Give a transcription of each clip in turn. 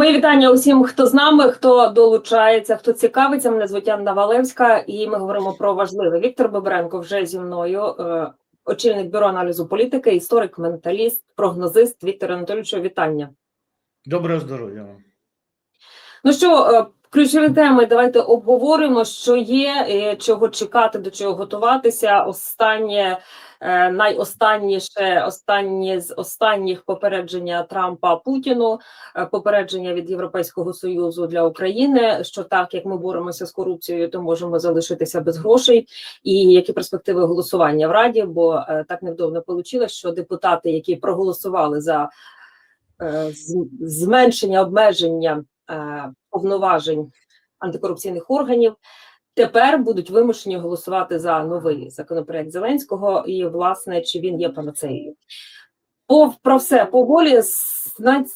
Мої вітання усім, хто з нами, хто долучається, хто цікавиться. Мене звуть Анна Валевська, і ми говоримо про важливе. Віктор Бобренко вже зі мною, е, очільник бюро аналізу політики, історик, менталіст, прогнозист. Віктор Анатолійовичу, вітання. Доброго здоров'я вам. Ну що, е, ключові теми давайте обговоримо, що є, е, чого чекати, до чого готуватися. Останнє найостанніше, останнє з останніх попередження Трампа Путіну, е, попередження від Європейського союзу для України. Що так як ми боремося з корупцією, то можемо залишитися без грошей. І які перспективи голосування в Раді? Бо е, так невдовно вийшло, що депутати, які проголосували за е, зменшення обмеження е, повноважень антикорупційних органів. Тепер будуть вимушені голосувати за новий законопроект Зеленського, і власне чи він є панацеєю. По про все по волі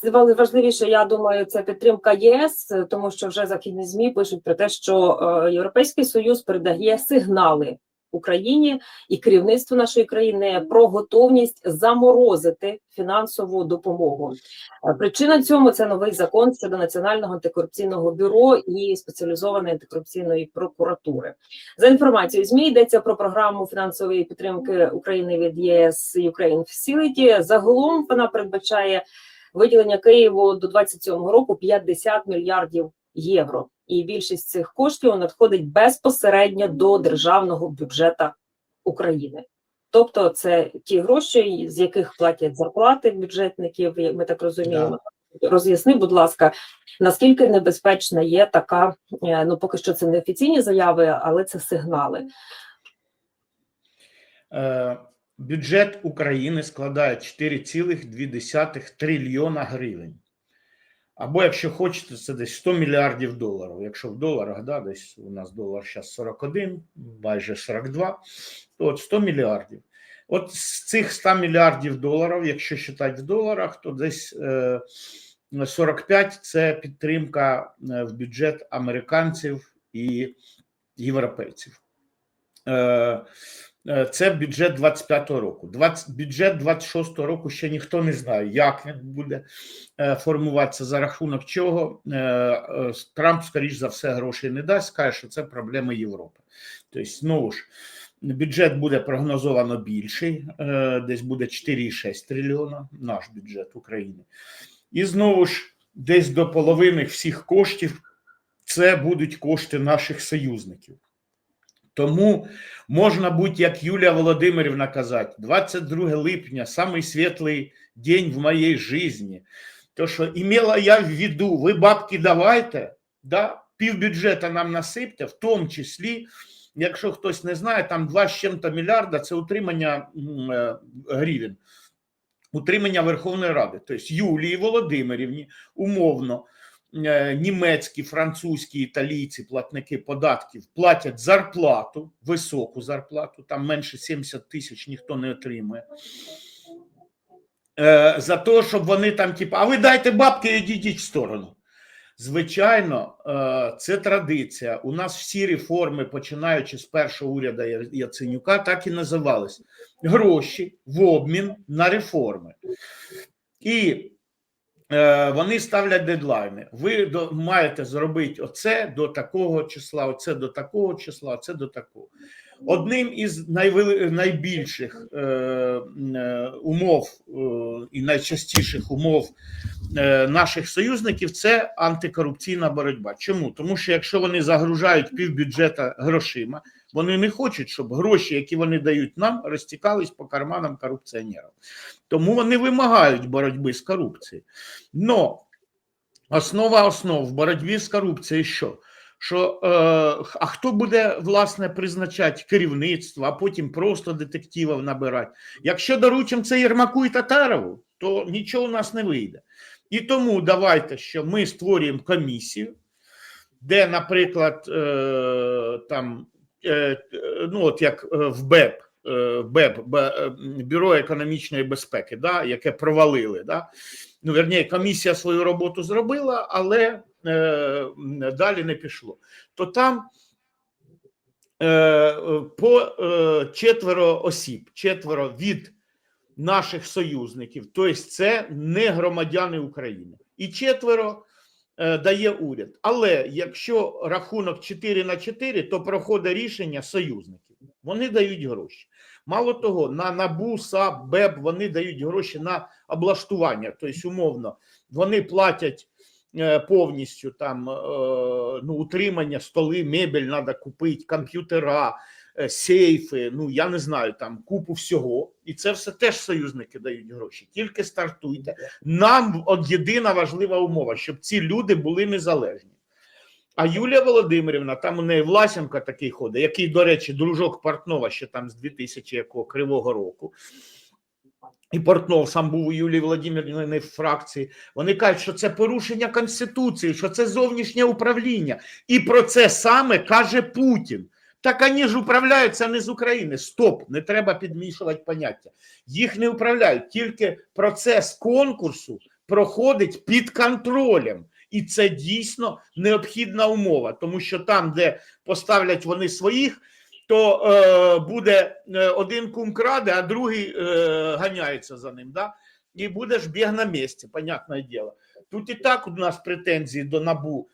найважливіше, я думаю, це підтримка ЄС, тому що вже західні змі пишуть про те, що е, Європейський Союз передає сигнали Україні і керівництву нашої країни про готовність заморозити фінансову допомогу. Е, Причина цьому це новий закон щодо національного антикорупційного бюро і спеціалізованої антикорупційної прокуратури. За інформацією ЗМІ йдеться про програму фінансової підтримки України від ЄС Ukraine Facility. Загалом вона передбачає виділення Києву до 27 року 50 мільярдів євро. І більшість цих коштів надходить безпосередньо до державного бюджету України. Тобто, це ті гроші, з яких платять зарплати бюджетників. як Ми так розуміємо. Роз'ясни, будь ласка, наскільки небезпечна є така, е, ну поки що це не офіційні заяви, але це сигнали. Е, Бюджет України складає 4,2 трильйона гривень. Або, якщо хочете, це десь 100 мільярдів доларів. Якщо в доларах, да, десь у нас долар зараз 41, майже 42, то от 100 мільярдів. От з цих 100 мільярдів доларів, якщо вважати в доларах, то десь е, 45 – це підтримка е, в бюджет американців і європейців. Е, Це бюджет 25-го року. 20, бюджет 26-го року ще ніхто не знає, як він буде е, формуватися, за рахунок чого. Е, Трамп, скоріш за все, грошей не дасть, скаже, що це проблеми Європи. Тобто, знову ж, бюджет буде прогнозовано більший, десь буде 4,6 трильйона, наш бюджет України. І знову ж, десь до половини всіх коштів це будуть кошти наших союзників. Тому можна бути, як Юлія Володимирівна казати, 22 липня самий світлий день в моїй житті. То, що імела я в виду, ви бабки давайте, да, півбюджета нам насипте, в тому числі, якщо хтось не знає, там 2 з чим-то мільярда це утримання е, гривень, утримання Верховної Ради. Тобто Юлії Володимирівні умовно німецькі, французькі, італійці, платники податків платять зарплату, високу зарплату, там менше 70 тисяч ніхто не отримує. Е, За те, щоб вони там, типу, а ви дайте бабки і йдіть в сторону. Звичайно, е, це традиція. У нас всі реформи, починаючи з першого уряду Яценюка, так і називались: гроші в обмін на реформи. І е, вони ставлять дедлайни. Ви до, маєте зробити оце до такого числа, оце до такого числа, оце до такого. Одним із найбільших е, е, умов е, і найчастіших умов е, наших союзників це антикорупційна боротьба. Чому? Тому що якщо вони загружають півбюджета грошима, вони не хочуть, щоб гроші, які вони дають нам, розтікались по карманам корупціонерів. Тому вони вимагають боротьби з корупцією. Но основа основ в боротьбі з корупцією що? Що е, а хто буде власне призначати керівництво, а потім просто детективів набирати? Якщо доручимо це Єрмаку і Татарову, то нічого у нас не вийде. І тому давайте, що ми створюємо комісію, де, наприклад, е, там, ну от як е, в БЕП, е, БЕП, е, Бюро економічної безпеки, да, яке провалили. Да? Ну, верніше, комісія свою роботу зробила, але е, далі не пішло. То там е, по е, четверо осіб, четверо від наших союзників, тобто це не громадяни України, і четверо е, дає уряд. Але якщо рахунок 4 на 4, то проходить рішення союзників. Вони дають гроші. Мало того, на НАБУ, САП, БЕБ вони дають гроші на облаштування. Тобто, умовно, вони платять е, повністю там е, ну, утримання, столи, мебель треба купити, комп'ютера, е, сейфи, ну я не знаю, там купу всього. І це все теж союзники дають гроші. Тільки стартуйте. Нам от єдина важлива умова, щоб ці люди були незалежні. А Юлія Володимирівна, там у неї Власенко такий ходить, який, до речі, дружок Портнова ще там з 2000 якого кривого року. І Портнов сам був у Юлії Володимирівни в фракції. Вони кажуть, що це порушення Конституції, що це зовнішнє управління. І про це саме каже Путін. Так вони ж управляються не з України. Стоп, не треба підмішувати поняття. Їх не управляють, тільки процес конкурсу проходить під контролем. І це дійсно необхідна умова, тому що там, де поставлять вони своїх, то е, буде е, один кум краде, а другий е, ганяється за ним. Да? І буде ж біг на місці, понятне діло. Тут і так у нас претензії до набу,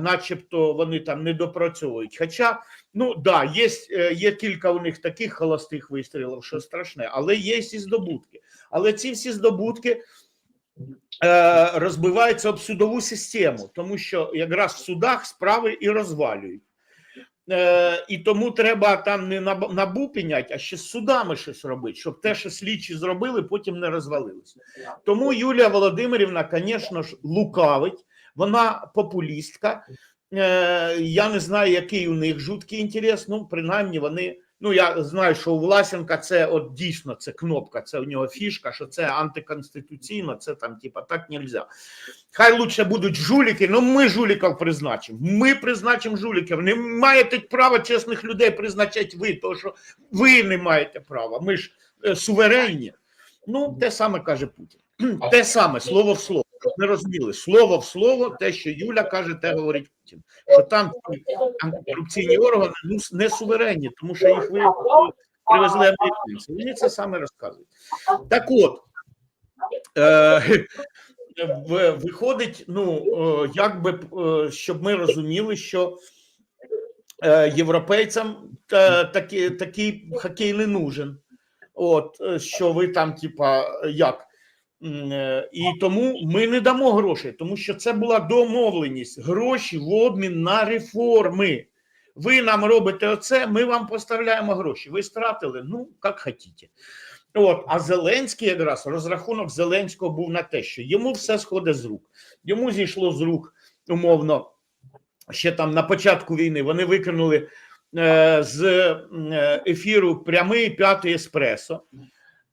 начебто вони там не допрацьовують. Хоча, ну да, є, е, є кілька у них таких холостих вистрілів, що страшне, але є і здобутки. Але ці всі здобутки е, розбиваються об судову систему, тому що якраз в судах справи і розвалюють. Е, і тому треба там не набу піняти, а ще з судами щось робити, щоб те, що слідчі зробили, потім не розвалилося. Тому Юлія Володимирівна, звісно ж, лукавить, вона популістка. Е, я не знаю, який у них жуткий інтерес. Ну, принаймні, вони. Ну, я знаю, що у Власенка це от дійсно це кнопка, це у нього фішка, що це антиконституційно, це там, типа, так нельзя. Хай лучше будуть жуліки, ну ми жуліків призначимо. Ми призначимо жуліків. Не маєте права чесних людей призначати ви, тому що ви не маєте права. Ми ж е, суверенні. Ну, те саме каже Путін. Те саме, слово в слово. Щоб Не розуміли слово в слово, те, що Юля каже, те говорить Путін. Що там ці антикорупційні органи ну, не суверенні, тому що їх ви привезли американці. Вони це саме розказують. Так от, е, виходить, ну, е, як би, е, щоб ми розуміли, що е, європейцям та, такі, такий хокей не нужен. От, що ви там, типа, як? Е, І тому ми не дамо грошей, тому що це була домовленість. Гроші в обмін на реформи. Ви нам робите оце, ми вам поставляємо гроші. Ви стратили, ну, як хотіте. От, а Зеленський якраз розрахунок Зеленського був на те, що йому все сходить з рук. Йому зійшло з рук, умовно, ще там на початку війни вони викинули е, з е, ефіру прямий п'ятий еспресо.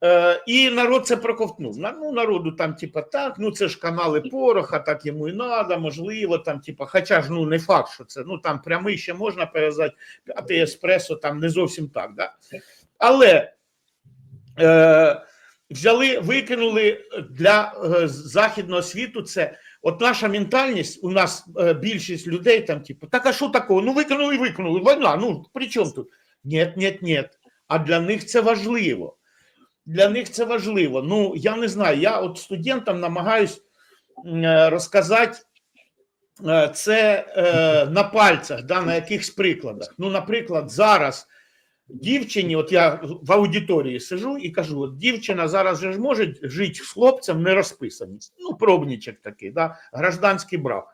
Е, і народ це проковтнув. Ну, народу там, типа, так, ну це ж канали Пороха, так йому і треба, можливо, там, типа, хоча ж ну не факт, що це ну там прямий ще можна перев'язати, п'ятий еспресо там не зовсім так. Да? Але е, взяли, викинули для е, західного світу це. От наша ментальність, у нас е, більшість людей там, типу, так а що такого? Ну викинули, викинули. Війна, ну при чому тут? Ні, ні, ні. А для них це важливо. Для них це важливо. Ну, я не знаю. Я от студентам намагаюсь е, розказати е, це е, на пальцях, да, на якихось прикладах. Ну, наприклад, зараз дівчині, от я в аудиторії сижу і кажу: от дівчина зараз же ж може жити з хлопцем не розписані. Ну, пробничок такий, да, гражданський брак.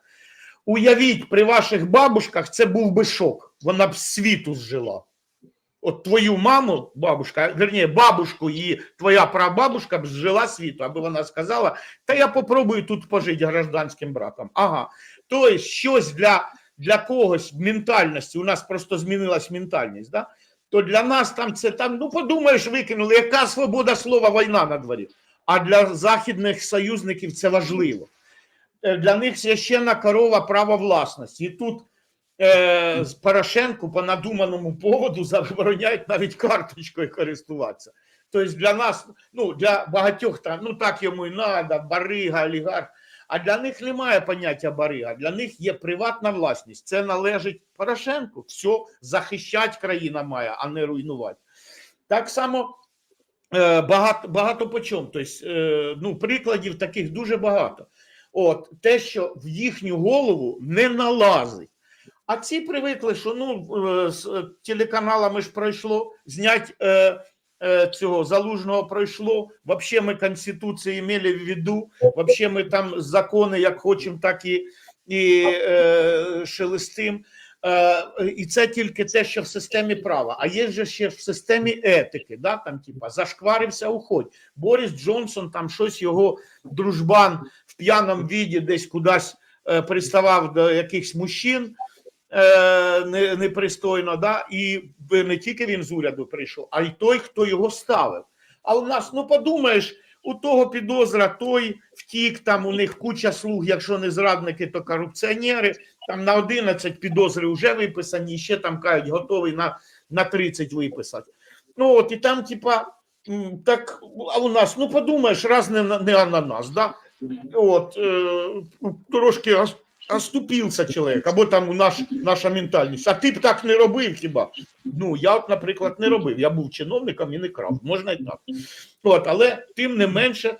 Уявіть, при ваших бабушках це був би шок. Вона б світу зжила. От твою маму, бабушка, верніше, бабушку і твоя прабабушка б зжила світу, аби вона сказала, та я попробую тут пожити гражданським браком. Ага. Тобто, щось для, для когось ментальності, у нас просто змінилась ментальність, да? то для нас там це там, ну подумаєш, викинули, яка свобода слова, війна на дворі. А для західних союзників це важливо. Е, Для них священна корова право власності. І тут з Порошенку по надуманому поводу забороняють навіть карточкою користуватися. Тобто для нас, ну для багатьох там, ну так йому і треба, барига, олігарх. А для них немає поняття барига. Для них є приватна власність. Це належить Порошенку. Все захищати країна має, а не руйнувати. Так само е, багато, багато по чому. Тобто, е, ну, прикладів таких дуже багато. От те, що в їхню голову не налазить. А ці привикли, що ну е, з е, телеканалами ж пройшло, знять е, цього залужного пройшло. Вообще ми Конституцію мали в виду, вообще ми там закони як хочемо, так і, і шелестим. І це тільки те, що в системі права. А є же ще в системі етики, да, там, типа, зашкварився, уходь. Борис Джонсон, там щось його дружбан в п'яному віді десь кудись приставав до якихось мужчин е, непристойно, да, і не тільки він з уряду прийшов, а й той, хто його ставив. А у нас, ну подумаєш, у того підозра, той втік, там у них куча слуг, якщо не зрадники, то корупціонери. Там на 11 підозри вже виписані, і ще там кажуть, готовий на, на 30 виписати. Ну от і там, типа, так, а у нас, ну подумаєш, раз не, не ананас, да? От, е, трошки оступився чоловік, або там наш, наша ментальність. А ти б так не робив хіба? Ну, я, наприклад, не робив. Я був чиновником і не крав. Можна і так. От, але тим не менше,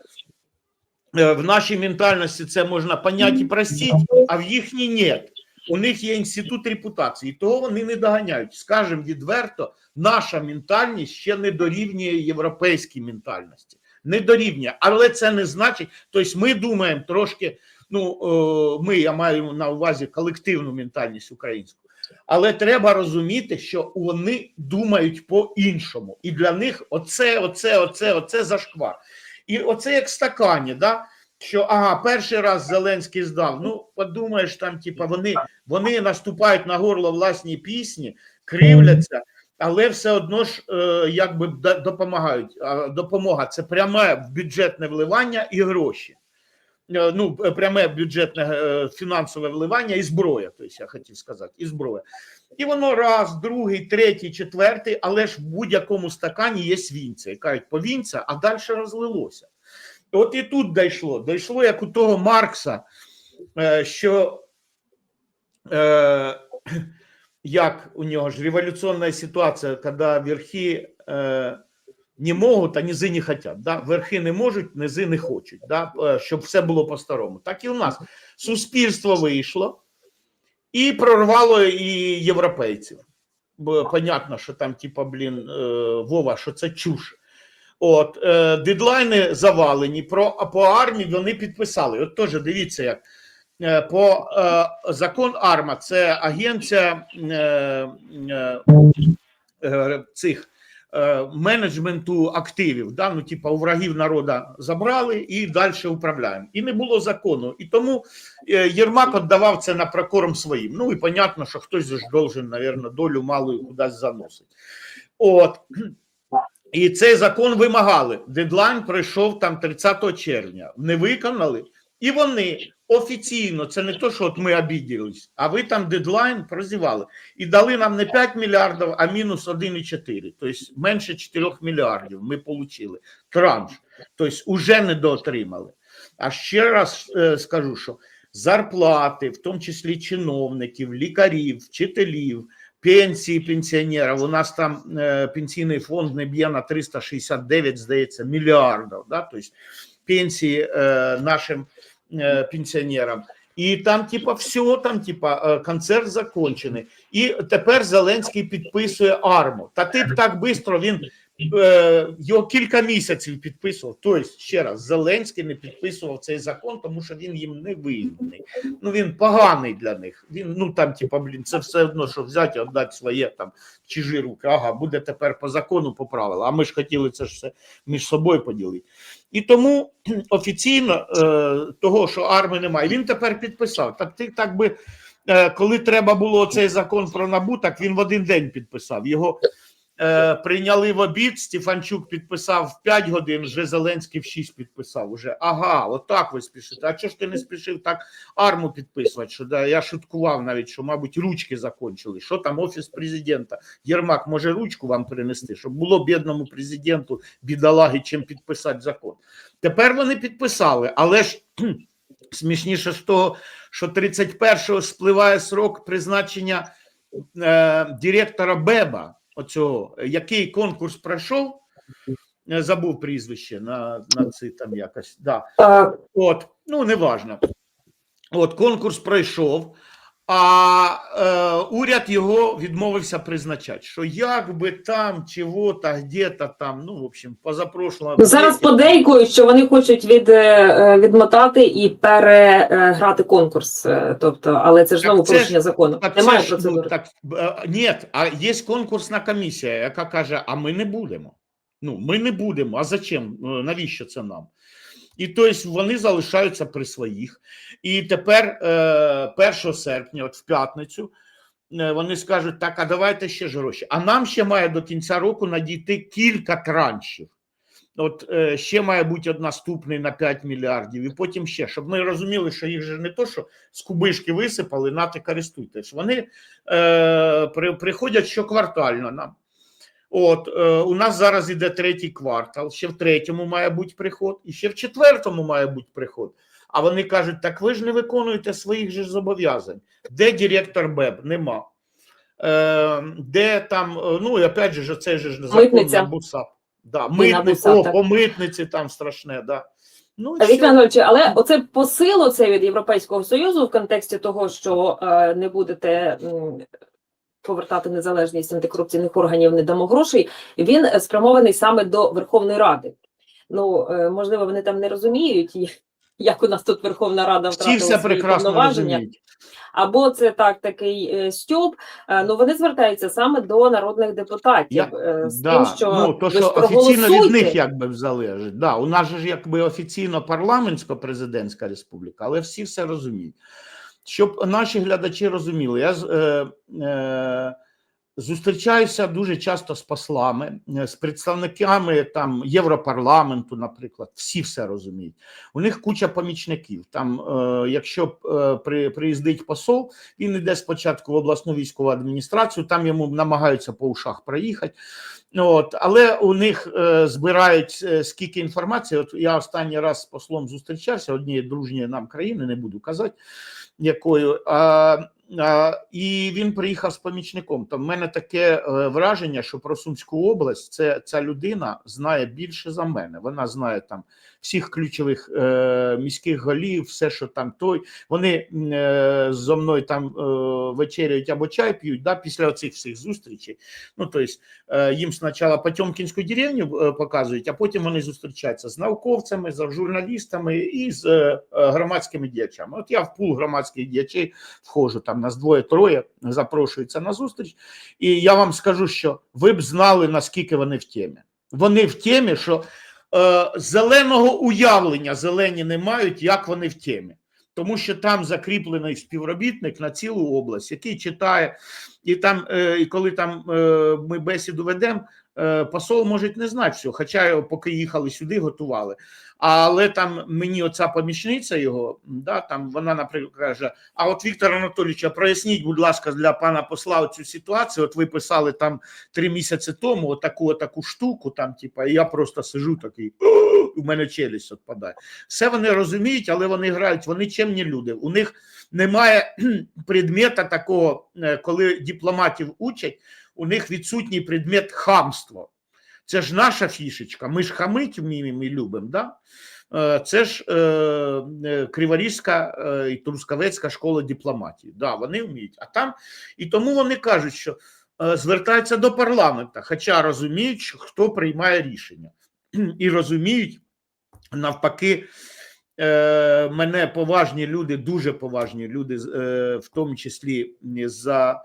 е, в нашій ментальності це можна поняти і простити, а в їхній ні. У них є інститут репутації, того вони не доганяють. Скажемо відверто, наша ментальність ще не дорівнює європейській ментальності. Не дорівнює, але це не значить, тобто ми думаємо трошки. Ну, е, ми, я маю на увазі колективну ментальність українську. Але треба розуміти, що вони думають по-іншому. І для них оце, оце, оце, оце зашквар. І оце як стакані, да? що ага, перший раз Зеленський здав. Ну, подумаєш, там, типа, вони, вони наступають на горло власні пісні, кривляться, але все одно ж е, якби допомагають. Допомога це пряме бюджетне вливання і гроші. Е, Ну, е, пряме бюджетне е, фінансове вливання і зброя, тобто я хотів сказати, і зброя. І воно раз, другий, третій, четвертий, але ж в будь-якому стакані є свінця. І кажуть, повінця, а далі розлилося. От і тут дійшло. Дійшло, як у того Маркса, що е, як у нього ж революційна ситуація, коли верхи е, не можуть, а низи не хочуть. Да? Верхи не можуть, низи не хочуть, да? щоб все було по-старому. Так і у нас суспільство вийшло і прорвало і європейців. Бо понятно, що там, типа, блін, е, Вова, що це чуш. От е, дедлайни завалені. Про по армії вони підписали. От теж дивіться, як е, по е, закон АРМА, це агенція е, е, цих менеджменту активів. Да? Ну, типа, у врагів народа забрали і далі управляємо. І не було закону. І тому е, Єрмак віддавав це на прокорм своїм. Ну і понятно, що хтось ж должен, мабуть, долю малою кудись заносити. От. І цей закон вимагали. Дедлайн пройшов там 30 червня. Не виконали. І вони офіційно, це не то, що от ми обіділись, а ви там дедлайн прозівали. І дали нам не 5 мільярдів, а мінус 1,4. Тобто менше 4 мільярдів ми отримали. Транш. Тобто уже не доотримали. А ще раз е, скажу, що зарплати, в тому числі чиновників, лікарів, вчителів, пенсії пенсіонерів. У нас там е, пенсійний фонд не б'є на 369, здається, мільярдів. Да? Тобто пенсії е, нашим пенсіонерам. І там, типа, все, там, типа, е, концерт закончений. І тепер Зеленський підписує арму. Та ти так швидко він е, його кілька місяців підписував. Тобто, ще раз, Зеленський не підписував цей закон, тому що він їм не вигідний. Ну він поганий для них. Він ну там, типа, блін, це все одно, що взяти, віддати своє там чужі руки. Ага, буде тепер по закону по правилам. А ми ж хотіли це ж все між собою поділити. І тому офіційно е, того, що армії немає, він тепер підписав. Так ти так би, е, коли треба було цей закон про набу, так він в один день підписав. Його е, прийняли в обід. Стефанчук підписав в 5 годин, вже Зеленський в 6 підписав. Уже ага, отак ви спішите. А чого ж ти не спішив так арму підписувати? Що да, я шуткував навіть, що, мабуть, ручки закончили. Що там офіс президента? Єрмак може ручку вам принести, щоб було бідному президенту бідолаги, чим підписати закон. Тепер вони підписали, але ж смішніше з того, що 31-го спливає срок призначення е, директора Беба, оцього, який конкурс пройшов, е, забув прізвище на, на це там якось. Да. От, ну неважно. От конкурс пройшов, а е, уряд його відмовився призначати. Що як би там, чого-то, где-то там, ну, в общем, позапрошлого. Ну, зараз подейкують, що вони хочуть від, е, відмотати і переграти конкурс. е, Тобто, але це ж знову це ж- порушення закону. Так Немає це ж, ну, процедури. так, е, ні, а є конкурсна комісія, яка каже: а ми не будемо. Ну, ми не будемо. А зачем? Е, Навіщо це нам? І тобто вони залишаються при своїх. І тепер, е, 1 серпня, от в п'ятницю, е, вони скажуть: так, а давайте ще ж гроші. А нам ще має до кінця року надійти кілька траншів. От е, ще має бути од наступний на 5 мільярдів, і потім ще, щоб ми розуміли, що їх же не то, що з кубишки висипали, нате користуйтесь. Вони е, при, приходять щоквартально нам. От е, у нас зараз іде третій квартал, ще в третьому має бути приход, і ще в четвертому має бути приход. А вони кажуть: так ви ж не виконуєте своїх же зобов'язань. Де директор БЕБ? Нема. Е, де там, е, ну і опять же, це ж закон Митниця. БУСАП. Да, І митниця, о, по митниці там страшне, да. Ну, Віктор. Анатольович, але оце посил це від Європейського Союзу в контексті того, що е, не будете повертати незалежність антикорупційних органів, не дамо грошей. Він е, спрямований саме до Верховної Ради. Ну е, можливо, вони там не розуміють, як у нас тут Верховна Рада Всі втратила все свої повноваження. розуміють. Або це так такий е, стьоп. Е, ну вони звертаються саме до народних депутатів Я- з Да, тим, що ну, то, що офіційно від них якби залежить. Да, у нас же ж якби офіційно парламентсько-президентська республіка, але всі все розуміють. Щоб наші глядачі розуміли, я е, е, зустрічаюся дуже часто з послами, е, з представниками там Європарламенту, наприклад, всі все розуміють. У них куча помічників. Там, е, якщо е, при, приїздить посол, він йде спочатку в обласну військову адміністрацію, там йому намагаються по ушах проїхати. От, але у них е, збирають е, скільки інформації. От я останній раз з послом зустрічався однієї дружньої нам країни, не буду казати, якою. А, і він приїхав з помічником. Там в мене таке е, враження, що про Сумську область це ця людина знає більше за мене. Вона знає там всіх ключових е, міських голів, все, що там той. Вони е, зо мною там е, вечеряють або чай п'ють да, після оцих всіх зустрічей. Ну, тобто, е, їм спочатку Потьомкінську деревню е, показують, а потім вони зустрічаються з науковцями, з журналістами і з е, громадськими діячами. От я в пул громадських діячей входжу, там нас двоє-троє запрошуються на зустріч, і я вам скажу, що ви б знали, наскільки вони в темі. Вони в темі, що зеленого уявлення зелені не мають, як вони в темі. Тому що там закріплений співробітник на цілу область, який читає, і там, е, і коли там е, ми бесіду ведемо, е, посол може не знати все, хоча поки їхали сюди, готували. Але там мені оця помічниця його, да, там вона, наприклад, каже: А от Віктор Анатолійович, проясніть, будь ласка, для пана посла цю ситуацію. От ви писали там три місяці тому отаку таку штуку, там, типа, і я просто сижу такий, у мене челюсть відпадає. Все вони розуміють, але вони грають, вони чемні люди. У них немає предмета такого, е, коли дипломатів учать, у них відсутній предмет хамство. Це ж наша фішечка. Ми ж хамить вміємо і любимо. Да? Е, Це ж е, е, Криворізька е, і Трускавецька школа дипломатії. Да, вони вміють. А там і тому вони кажуть, що е, звертаються до парламента, хоча розуміють, хто приймає рішення, і розуміють навпаки. е, Мене поважні люди, дуже поважні люди, е, в тому числі за е,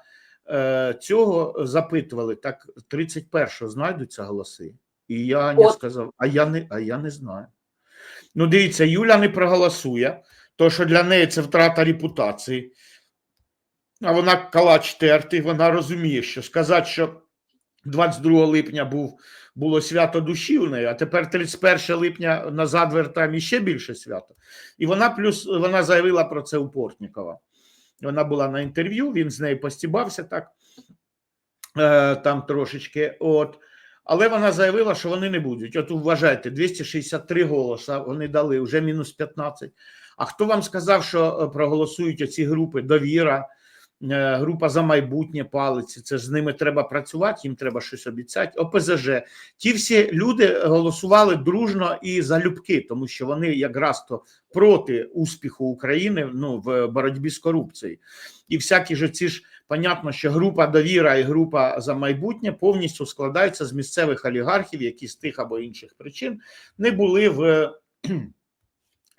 цього запитували. Так, 31-го знайдуться голоси. І я не сказав, а я не, а я не знаю. Ну, дивіться, Юля не проголосує, то що для неї це втрата репутації. А вона калач тертий, вона розуміє, що сказати, що 22 липня був, було свято душі у неї, а тепер 31 липня назад вертаємо іще більше свято. І вона плюс вона заявила про це у Портнікова. Вона була на інтерв'ю, він з нею постібався так е, там трошечки. От. Але вона заявила, що вони не будуть. От вважайте, 263 голоса вони дали, вже мінус 15. А хто вам сказав, що е, проголосують оці групи довіра, група за майбутнє палиці. Це з ними треба працювати, їм треба щось обіцяти. ОПЗЖ. Ті всі люди голосували дружно і залюбки, тому що вони якраз то проти успіху України ну, в боротьбі з корупцією. І всякі ж ці ж понятно, що група довіра і група за майбутнє повністю складаються з місцевих олігархів, які з тих або інших причин не були в.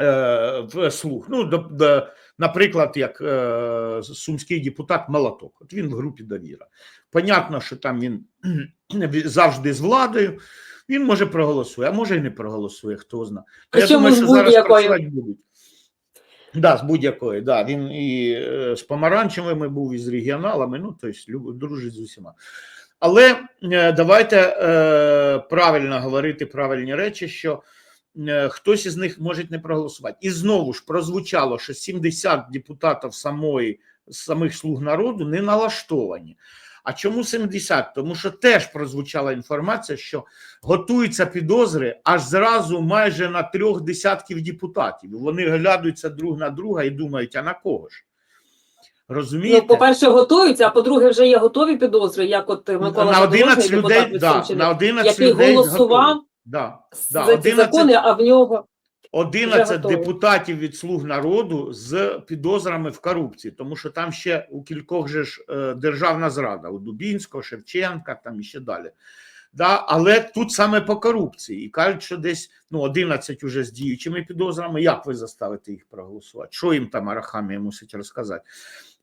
е, В слух. Ну, до, до, наприклад, як е, сумський депутат Молоток. От він в групі довіра. Понятно, що там він завжди з владою. Він може проголосує, а може і не проголосує, хто знає. Я думаю, що зараз працювати будуть. Да, з будь-якої, да. Він і е, з помаранчевими був, і з регіоналами, ну, тобто дружить з усіма. Але е, давайте е, правильно говорити правильні речі, що хтось із них може не проголосувати. І знову ж прозвучало, що 70 депутатів самої, самих слуг народу не налаштовані. А чому 70? Тому що теж прозвучала інформація, що готуються підозри аж зразу майже на трьох десятків депутатів. Вони глядаються друг на друга і думають, а на кого ж? Розумієте? Ну, по-перше, готуються, а по-друге, вже є готові підозри, як от Микола на Задорожний, 11 депутат людей, да, на 11 який людей голосував готові. Да. да, 11 закони, а в нього 11 депутатів від слуг народу з підозрами в корупції, тому що там ще у кількох же ж е, державна зрада у Дубінського, Шевченка, там і ще далі. Да, але тут саме по корупції. І кажуть, що десь ну, 11 уже з діючими підозрами. Як ви заставите їх проголосувати? Що їм там Арахамія мусить розказати?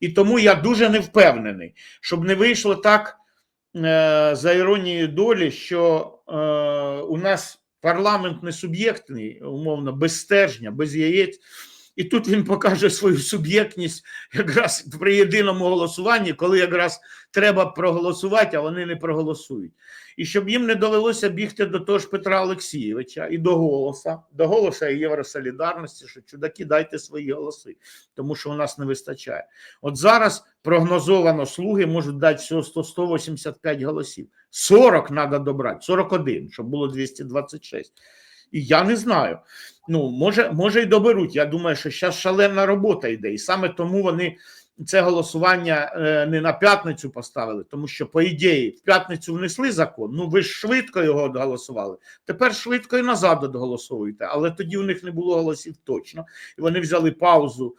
І тому я дуже не впевнений, щоб не вийшло так за іронією долі, що е, у нас парламент не суб'єктний, умовно, без стержня, без яєць. І тут він покаже свою суб'єктність якраз при єдиному голосуванні, коли якраз треба проголосувати, а вони не проголосують. І щоб їм не довелося бігти до того ж Петра Олексійовича і до голоса, до голоса Євросолідарності, що чудаки, дайте свої голоси, тому що у нас не вистачає. От зараз прогнозовано слуги можуть дати всього 100 185 голосів. 40 треба добрати, 41, щоб було 226. І я не знаю. Ну, може, може, і доберуть. Я думаю, що зараз шалена робота йде. І саме тому вони це голосування е, не на п'ятницю поставили, тому що, по ідеї, в п'ятницю внесли закон. Ну ви ж швидко його голосували. Тепер швидко і назад голосуєте. Але тоді у них не було голосів точно. І вони взяли паузу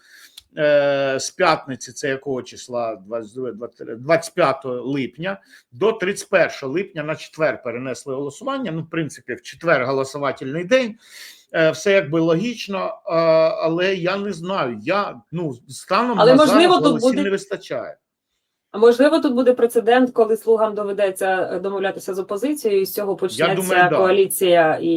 з п'ятниці, це якого числа 22, 23, 25 липня до 31 липня на четвер перенесли голосування. Ну, в принципі, в четвер голосувальний день. Е, Все якби логічно, але я не знаю. Я ну станом Але, на можливо, зараз голосів буде- не вистачає. Можливо, тут буде прецедент, коли слугам доведеться е, домовлятися з опозицією, і з цього почнеться думаю, да. коаліція і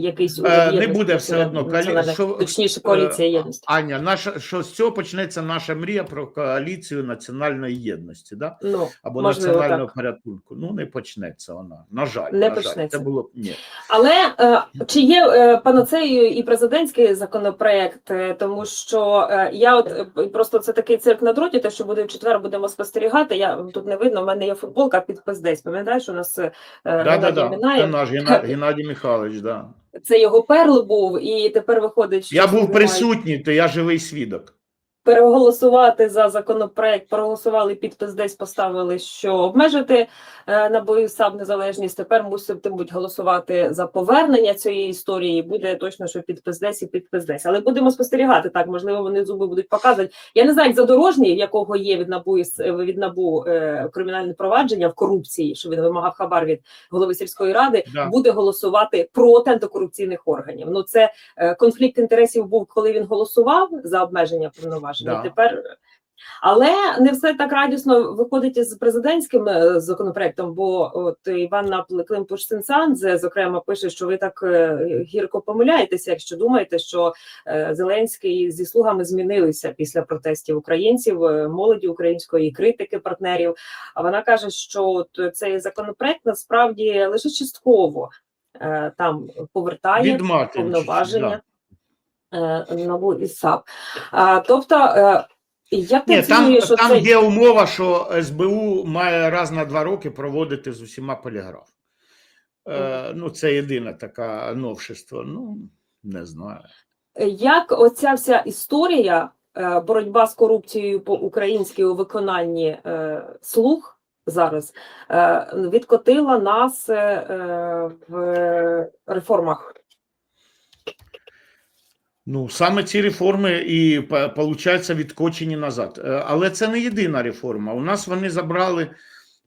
якийсь уряд Е, Не буде все одно коалі... що, точніше коаліція е, єдності. Аня, наша що з цього почнеться наша мрія про коаліцію національної єдності, да? Ну або можливо, національного так. порятунку. Ну не почнеться вона. На жаль, Не на жаль. почнеться. Це було б ні. Але е, чи є е, панацеєю і президентський законопроект? Е, Тому що е, я от е, просто це такий цирк на дроті, те, що буде в четвер, будемо спостерігати. Я тут не видно. в мене є футболка під пиздець. Пам'ятаєш, у нас е, Да, да, Геннадій да. Це наш Геннадій Михайлович. Да. Це його перл був, і тепер виходить, що Я був присутній, то я живий свідок. Переголосувати за законопроект, проголосували підпис десь, поставили, що обмежити е, набою САБ незалежність. Тепер муситимуть голосувати за повернення цієї історії. Буде точно, що підпис десь і підпис десь. Але будемо спостерігати так. Можливо, вони зуби будуть показувати. Я не знаю, як задорожній, якого є від набу від набу е, кримінальне провадження в корупції, що він вимагав хабар від голови сільської ради, Да. буде голосувати проти антикорупційних органів. Ну це е, конфлікт інтересів був, коли він голосував за обмеження повноважень. Да. Тепер але не все так радісно виходить із президентським е, законопроектом. Бо от Іванна Климпуш Сенсанзе, зокрема, пише, що ви так е, гірко помиляєтеся, якщо думаєте, що е, Зеленський зі слугами змінилися після протестів українців, молоді української критики партнерів. А вона каже, що от цей законопроект насправді лише частково там повертає повноваження е, НАБУ і САП. А, тобто, е, як ти Ні, там, що там це є умова, що СБУ має раз на два роки проводити з усіма поліграф. Е, ну, це єдине таке новшество. Ну, не знаю. як оця вся історія е, боротьба з корупцією по українськи у виконанні е, слуг зараз е, відкотила нас е, е, в реформах. Ну, саме ці реформи і получаються відкочені назад. Е, Але це не єдина реформа. У нас вони забрали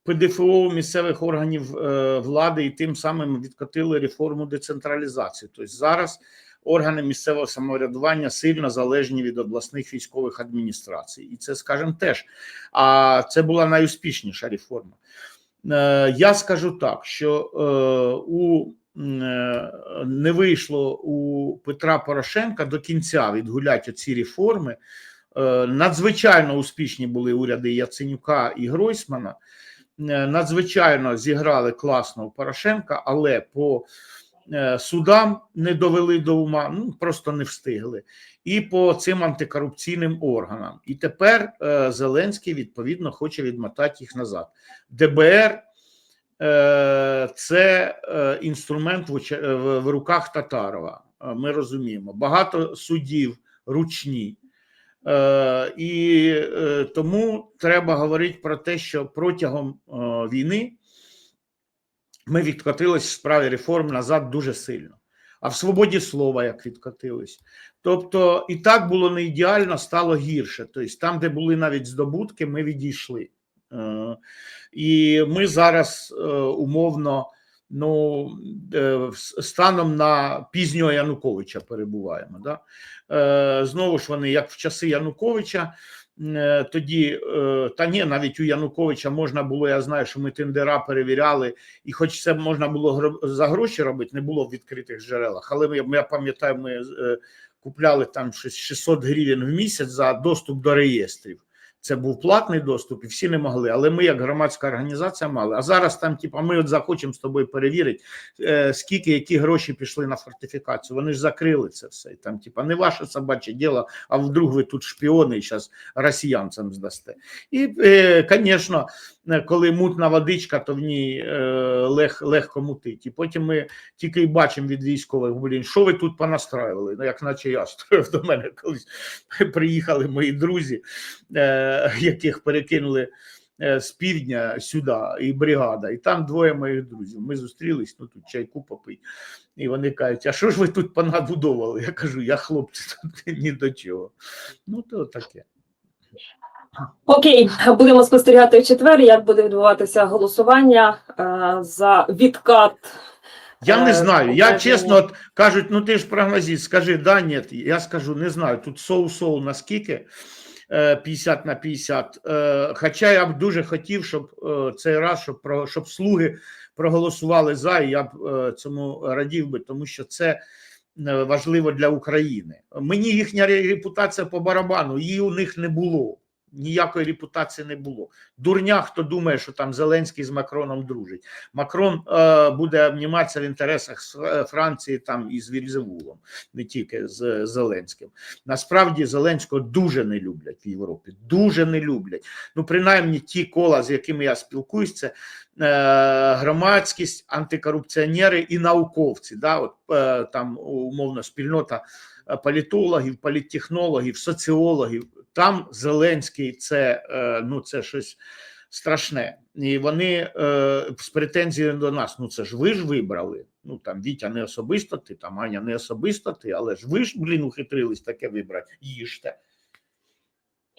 ПДФО місцевих органів е, влади і тим самим відкотили реформу децентралізації. Тобто зараз органи місцевого самоврядування сильно залежні від обласних військових адміністрацій. І це, скажімо, теж. А це була найуспішніша реформа. Е, Я скажу так, що у не вийшло у Петра Порошенка до кінця відгуляти ці реформи. Е, Надзвичайно успішні були уряди Яценюка і Гройсмана. Е, Надзвичайно зіграли класно у Порошенка, але по е, судам не довели до ума, ну просто не встигли. І по цим антикорупційним органам. І тепер е, Зеленський відповідно хоче відмотати їх назад. ДБР е, це е, інструмент в, руках Татарова. Е, Ми розуміємо. Багато суддів ручні. Е, і е, тому треба говорити про те, що протягом е, війни ми відкотились в справі реформ назад дуже сильно. А в свободі слова як відкотились. Тобто, і так було не ідеально, стало гірше. Тобто, там, де були навіть здобутки, ми відійшли. Е, І ми зараз е, умовно ну, е, станом на пізнього Януковича перебуваємо. Да? Знову ж вони, як в часи Януковича, тоді, та ні, навіть у Януковича можна було, я знаю, що ми тендера перевіряли, і хоч це можна було за гроші робити, не було в відкритих джерелах. Але ми, я пам'ятаю, ми купляли там щось 600 гривень в місяць за доступ до реєстрів. Це був платний доступ, і всі не могли. Але ми, як громадська організація, мали. А зараз там, типа, ми от захочемо з тобою перевірити, е, скільки які гроші пішли на фортифікацію. Вони ж закрили це все. І там, типа, не ваше собаче діло, а вдруг ви тут шпіони і зараз росіянцям здасте. І, е, звісно, коли мутна водичка, то в ній е, лег, легко мутить. І потім ми тільки й бачимо від військових, блін, що ви тут понастраювали? Ну, як наче я строїв до мене колись приїхали мої друзі, е, яких перекинули е, з півдня сюди, і бригада, і там двоє моїх друзів. Ми зустрілись, ну тут чайку попить. І вони кажуть, а що ж ви тут понабудовували? Я кажу, я хлопці, тут ні до чого. Ну, то таке. Окей, будемо спостерігати в четвер, як буде відбуватися голосування е, за відкат. Я не Е, знаю. Я чесно от, кажуть, ну ти ж прогнозист, скажи да, ні. Я скажу, не знаю. Тут соу-соу наскільки е, 50 на 50. Е, Хоча я б дуже хотів, щоб е, цей раз, щоб щоб слуги проголосували за, і я б е, цьому радів би, тому що це. е, Важливо для України. Мені їхня репутація по барабану, її у них не було. Ніякої репутації не було. Дурня, хто думає, що там Зеленський з Макроном дружить. Макрон е, буде обніматися в інтересах е, Франції там і з Вільзевулом, не тільки з Зеленським. Насправді Зеленського дуже не люблять в Європі. Дуже не люблять. Ну, принаймні, ті кола, з якими я спілкуюсь, це е, громадськість, антикорупціонери і науковці. Да? От, е, там умовно спільнота е, політологів, політтехнологів, соціологів. Там Зеленський це, е, ну, це щось страшне. І вони е, з претензією до нас: ну це ж ви ж вибрали. Ну там Вітя не особисто ти, там Аня не особисто ти, але ж ви ж, блін, ухитрились таке вибрати. Їжте.